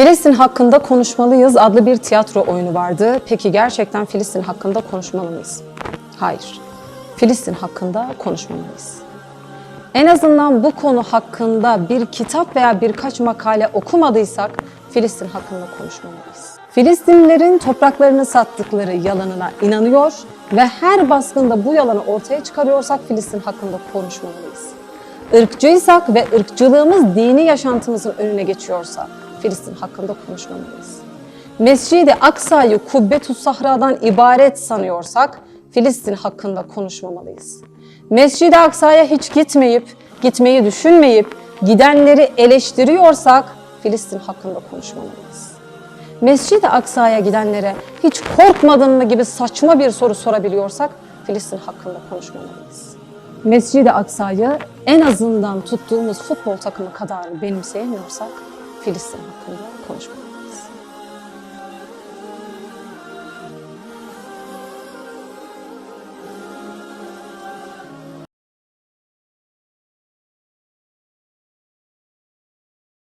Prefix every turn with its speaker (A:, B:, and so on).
A: Filistin hakkında konuşmalıyız adlı bir tiyatro oyunu vardı. Peki gerçekten Filistin hakkında konuşmalı mıyız? Hayır. Filistin hakkında konuşmamalıyız. En azından bu konu hakkında bir kitap veya birkaç makale okumadıysak Filistin hakkında konuşmamalıyız. Filistinlilerin topraklarını sattıkları yalanına inanıyor ve her baskında bu yalanı ortaya çıkarıyorsak Filistin hakkında konuşmamalıyız. Irkçıysak ve ırkçılığımız dini yaşantımızın önüne geçiyorsa Filistin hakkında konuşmamalıyız. Mescid-i Aksa'yı Kubbetü Sahra'dan ibaret sanıyorsak Filistin hakkında konuşmamalıyız. Mescid-i Aksa'ya hiç gitmeyip, gitmeyi düşünmeyip gidenleri eleştiriyorsak Filistin hakkında konuşmamalıyız. Mescid-i Aksa'ya gidenlere hiç korkmadın mı gibi saçma bir soru sorabiliyorsak Filistin hakkında konuşmamalıyız. Mescid-i Aksa'yı en azından tuttuğumuz futbol takımı kadar benimseyemiyorsak Filistin hakkında konuşmamalıyız.